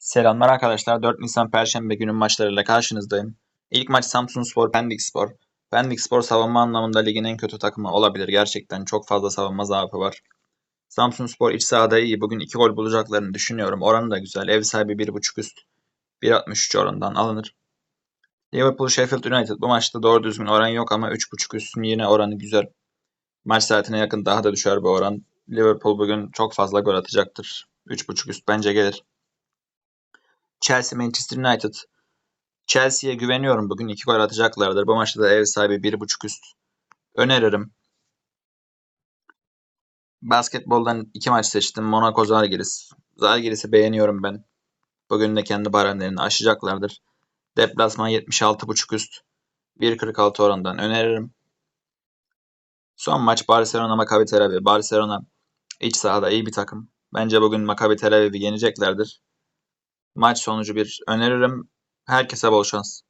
Selamlar arkadaşlar. 4 Nisan Perşembe günün maçlarıyla karşınızdayım. İlk maç Samsunspor Pendik Spor. Pendik Spor savunma anlamında ligin en kötü takımı olabilir. Gerçekten çok fazla savunma zaafı var. Samsunspor iç sahada iyi. Bugün 2 gol bulacaklarını düşünüyorum. Oranı da güzel. Ev sahibi 1.5 üst. 1.63 oranından alınır. Liverpool Sheffield United. Bu maçta doğru düzgün oran yok ama 3.5 üstün yine oranı güzel. Maç saatine yakın daha da düşer bu oran. Liverpool bugün çok fazla gol atacaktır. 3.5 üst bence gelir. Chelsea Manchester United. Chelsea'ye güveniyorum. Bugün 2 gol atacaklardır. Bu maçta da ev sahibi 1.5 üst. Öneririm. Basketboldan iki maç seçtim. Monaco Zalgiris. Zalgiris'i beğeniyorum ben. Bugün de kendi baremlerini aşacaklardır. Deplasman 76.5 üst. 1.46 orandan öneririm. Son maç Barcelona Maccabi Tel Aviv. Barcelona iç sahada iyi bir takım. Bence bugün Maccabi Tel Aviv'i yeneceklerdir. Maç sonucu bir öneririm. Herkese bol şans.